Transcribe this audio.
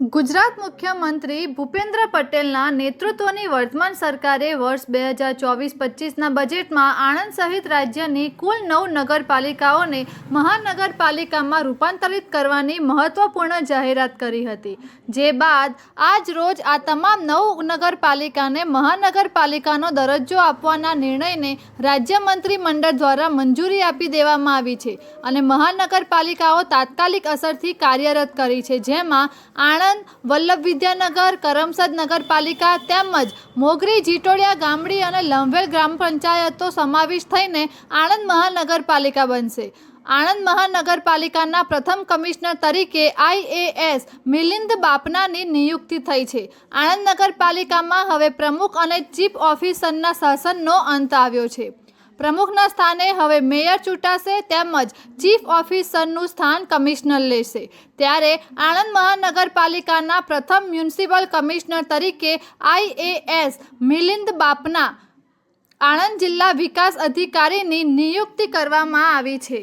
ગુજરાત મુખ્યમંત્રી ભૂપેન્દ્ર પટેલના નેતૃત્વની વર્તમાન સરકારે વર્ષ બે હજાર ચોવીસ પચીસના બજેટમાં આણંદ સહિત રાજ્યની કુલ નવ નગરપાલિકાઓને મહાનગરપાલિકામાં રૂપાંતરિત કરવાની મહત્વપૂર્ણ જાહેરાત કરી હતી. જે બાદ આજ રોજ આ તમામ નવ નગરપાલિકાને મહાનગરપાલિકાનો દરજ્જો આપવાના નિર્ણયને રાજ્ય મંત્રીમંડળ દ્વારા મંજૂરી આપી દેવામાં આવી છે અને મહાનગરપાલિકાઓ તાત્કાલિક અસરથી કાર્યરત કરી છે. જેમાં આણંદ વલ્લભ વિદ્યાનગર, કરમસદ નગરપાલિકા તેમજ મોગરી, જીટોડિયા, ગામડી અને લંભેલ ગ્રામ પંચાયતો સમાવેશ થઈને આણંદ મહાનગરપાલિકા બનશે. આણંદ મહાનગરપાલિકાના પ્રથમ કમિશનર તરીકે આઈએએસ મિલિંદ બાપનાની નિયુક્તિ થઈ છે. આણંદ નગરપાલિકામાં હવે પ્રમુખ અને ચીફ ઓફિસરના શાસનનો અંત આવ્યો છે. પ્રમુખના સ્થાને હવે મેયર ચૂંટાશે તેમજ ચીફ ઓફિસરનું સ્થાન કમિશનર લેશે. ત્યારે આણંદ મહાનગરપાલિકાના પ્રથમ મ્યુનિસિપલ કમિશનર તરીકે આઈએએસ મિલિંદ બાપના આણંદ જિલ્લા વિકાસ અધિકારીની નિયુક્તિ કરવામાં આવી છે.